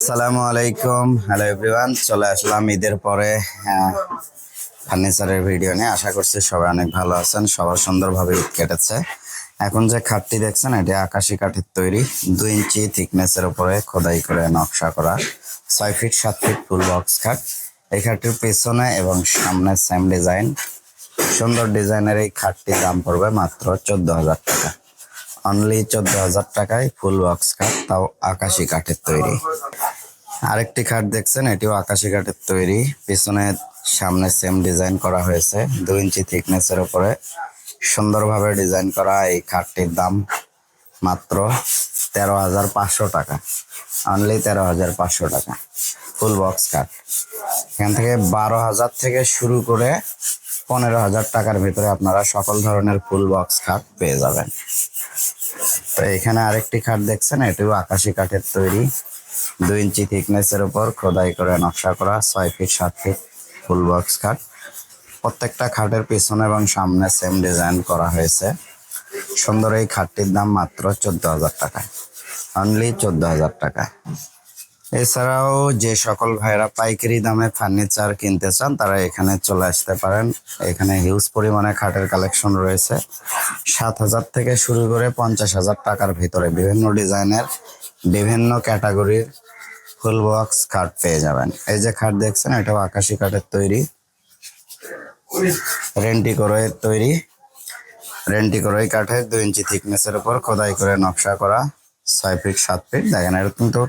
আসসালামু আলাইকুম। Hello everyone চলে আসলাম ঈদের পরে ফার্নিচারের ভিডিও নিয়ে। আশা করছি সবাই অনেক ভালো আছেন, সবার সুন্দরভাবে ঈদ কেটেছে। এখন যে খাটটি দেখছেন, এটি আকাশি কাঠের তৈরি, দুই ইঞ্চি থিকনেসের উপরে খোদাই করে নকশা করা, ছয় ফিট, সাত ফিট ফুল বক্স খাট। এই খাটটির পেছনে এবং সামনে সেম ডিজাইন সুন্দর ডিজাইনের এই খাটটির দাম পড়বে মাত্র চোদ্দ হাজার টাকা। অনলি চোদ্দ হাজার টাকায় ফুল বক্স খাট তাও আকাশি কাঠের তৈরি। আরেকটি খাট দেখছেন, এটিও আকাশি কাঠের তৈরি। পিছনে সামনে সেম ডিজাইন করা হয়েছে। দু ইঞ্চি থিকনেসের উপরে সুন্দরভাবে ডিজাইন করা এই খাটটির দাম মাত্র তেরো হাজার পাঁচশো টাকা। অনলি তেরো হাজার পাঁচশো টাকা। ফুল বক্স কাঠ এখান থেকে বারো হাজার থেকে শুরু করে পনেরো হাজার টাকার ভিতরে আপনারা সকল ধরনের ফুল বক্স খাট পেয়ে যাবেন। তো এখানে আরেকটি খাট দেখছেন, এটিও আকাশি কাঠের তৈরি। দুই ইঞ্চি থিকনেসের উপর খোদাই করে নকশা করা ছয় ফিট, সাত ফিট ফুল বক্স খাট। প্রত্যেকটা খাটের পিছনে এবং সামনে সেম ডিজাইন করা হয়েছে। সুন্দর এই খাটটির দাম মাত্র চোদ্দ হাজার টাকা অনলি চোদ্দ হাজার টাকা এছাড়াও যে সকল ভাইরা পাইকারি দামে ফার্নিচার কিনতে চান, তারা এখানে চলে আসতে পারেন। এখানে হিউজ পরিমাণে খাটের কালেকশন রয়েছে। সাত হাজার থেকে শুরু করে পঞ্চাশ হাজার টাকার ভিতরে বিভিন্ন ডিজাইনের, বিভিন্ন ক্যাটাগরির ফুল বক্স খাট পেয়ে যাবেন। এই যে খাট দেখছেন, এটাও আকাশি কাঠের তৈরি। রেন্টি করে তৈরি। রেন্টি কাঠের দুই ইঞ্চি থিকনেসের উপর খোদাই করে নকশা করা, ছয় ফিট সাত ফিট দেখেন এটা কিন্তু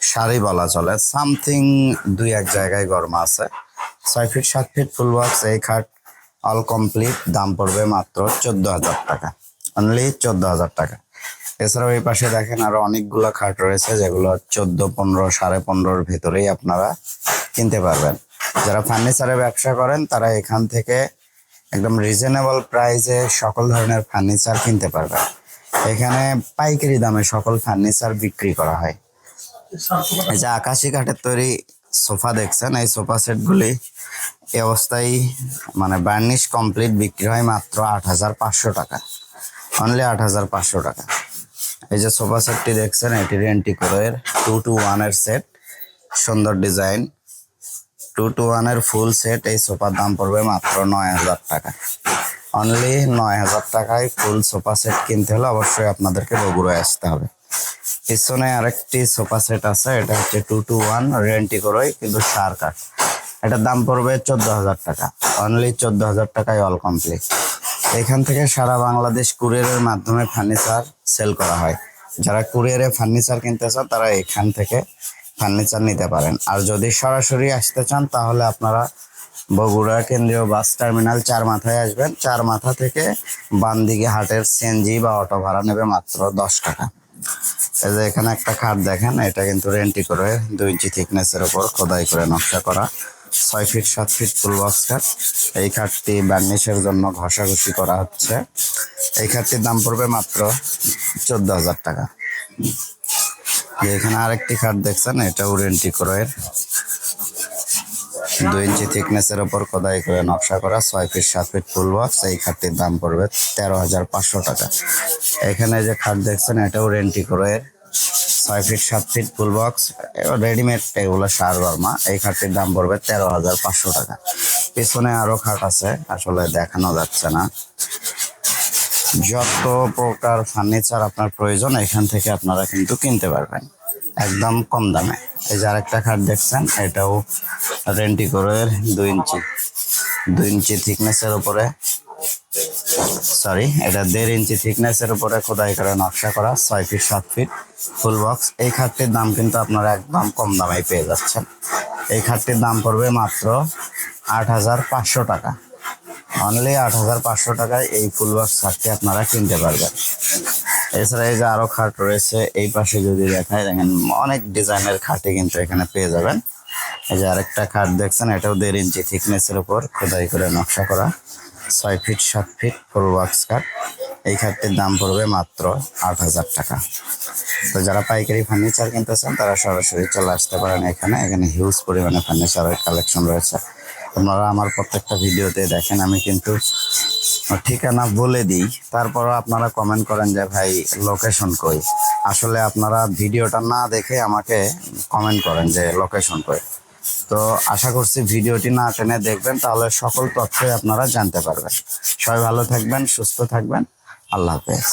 শাড়ি বলা চলে। সামথিং দুই এক জায়গায় গরমা আছে। ছয় ফিট, সাত ফিট ফুল বক্স, এই খাট অল কমপ্লিট দাম পড়বে মাত্র চোদ্দ হাজার টাকা। অনলি চোদ্দ হাজার টাকা। এছাড়াও এই পাশে দেখেন আরও অনেকগুলো খাট রয়েছে, যেগুলো চোদ্দ, পনেরো, সাড়ে পনেরোর ভেতরেই আপনারা কিনতে পারবেন। যারা ফার্নিচারের ব্যবসা করেন, তারা এখান থেকে একদম রিজনেবল প্রাইসে সকল ধরনের ফার্নিচার কিনতে পারবেন। এখানে পাইকারি দামে সকল ফার্নিচার বিক্রি করা হয়। যে আকাশি কাঠের তৈরি সোফা দেখছেন, এই সোফা সেটগুলি এই অবস্থায় মানে বার্নিশ কমপ্লিট বিক্রি হয় মাত্র আট হাজার পাঁচশো টাকা। অনলি আট হাজার পাঁচশো টাকা। এই যে সোফা সেটটি দেখছেন, এটি রেন্টি করে টু টু ওয়ানের সেট, সুন্দর ডিজাইন। টু টু ওয়ানের ফুল সেট, এই সোফার দাম পড়বে মাত্র নয় হাজার টাকা। অনলি নয় হাজার টাকায় ফুল সোফা সেট কিনতে হলে অবশ্যই আপনাদেরকে বগুড়ায় আসতে হবে। পিছনে আরেকটি সোফা সেট আছে, এটা হচ্ছে টু টু ওয়ান রেন্টি করোই, কিন্তু সার কাঠ এটার দাম পড়বে চোদ্দ হাজার টাকা অনলি চোদ্দ হাজার টাকায় অল কমপ্লিট এখান থেকে সারা বাংলাদেশ কুরিয়ারের মাধ্যমে ফার্নিচার সেল করা হয়। যারা কুরিয়ারে ফার্নিচার কিনতে চান, তারা এখান থেকে ফার্নিচার নিতে পারেন। আর যদি সরাসরি আসতে চান, তাহলে আপনারা বগুড়া কেন্দ্রীয় বাস টার্মিনাল চার মাথায় আসবেন। চার মাথা থেকে বাম হাটের সিএনজি বা অটো ভাড়া নেবে মাত্র দশ টাকা। এই যে এখানে একটা খাট দেখেন, এটা কিন্তু রেন্টি করে দুই ইঞ্চি থিকনেসের উপর খোদাই করে নকশা করা। ছয় ফিট সাত ফিট ফুল বক্স খাট এই খাটটি বার্নিশের জন্য ঘষাঘষি করা হচ্ছে। এই খাটটির দাম পড়বে মাত্র চোদ্দ হাজার টাকা। এখানে আরেকটি খাট দেখছেন, এটাও রেন্টি করে। দুই ইঞ্চি থিকনেসের ওপর খোদাই করে নকশা করা, ছয় ফিট সাত ফিট ফুল বক্স এই খাটটির দাম পড়বে তেরো হাজার পাঁচশো টাকা। এখানে যে খাট দেখছেন, এটাও রেন্টি করে। ছয় ফিট, সাত ফিট ফুল বক্স রেডিমেড এগুলো সার বর্মা। এই খাটটির দাম পড়বে তেরো হাজার পাঁচশো টাকা। পিছনে আরও খাট আছে, আসলে দেখানো যাচ্ছে না। যত প্রকার ফার্নিচার আপনার প্রয়োজন, এখান থেকে আপনারা কিন্তু কিনতে পারবেন। একদম কম দামে। এই যে আরেকটা খাট দেখছেন, এটাও রেন্টি করে দুই ইঞ্চি। দুই ইঞ্চি থিকনেসের উপরে। সরি এটা দেড় ইঞ্চি থিকনেসের উপরে খোদাই করে নকশা করা, ছয় ফিট সাত ফিট ফুল বক্স এই খাটটির দাম কিন্তু আপনারা একদম কম দামে পেয়ে যাচ্ছেন। এই খাটটির দাম পড়বে মাত্র আট হাজার পাঁচশো টাকা। অনলি আট হাজার পাঁচশো টাকায় এই ফুল বক্স খাটটি আপনারা কিনতে পারবেন। এছাড়া এই যে আরও খাট রয়েছে, এই পাশে যদি দেখায় দেখেন অনেক ডিজাইনের খাটই কিন্তু এখানে পেয়ে যাবেন। এই যে আরেকটা খাট দেখছেন, এটাও দেড় ইঞ্চি থিকনেসের উপর খোদাই করে নকশা করা। ছয় ফিট সাত ফিট ফুল বক্স খাট এই খাটটির দাম পড়বে মাত্র আট হাজার টাকা। তো যারা পাইকারি ফার্নিচার কিনতে চান, তারা সরাসরি চলে আসতে পারেন এখানে। এখানে হিউজ পরিমাণে ফার্নিচারের কালেকশন রয়েছে। আপনারা আমার প্রত্যেকটা ভিডিওতে দেখেন, আমি কিন্তু ঠিকানা বলে দিই। তারপরও আপনারা কমেন্ট করেন যে, ভাই লোকেশন কই? আসলে আপনারা ভিডিওটা না দেখে আমাকে কমেন্ট করেন যে লোকেশন কই? তো আশা করছি ভিডিওটি না টেনে দেখবেন, তাহলে সকল তথ্যই আপনারা জানতে পারবেন। সবাই ভালো থাকবেন, সুস্থ থাকবেন। আল্লাহ হাফেজ।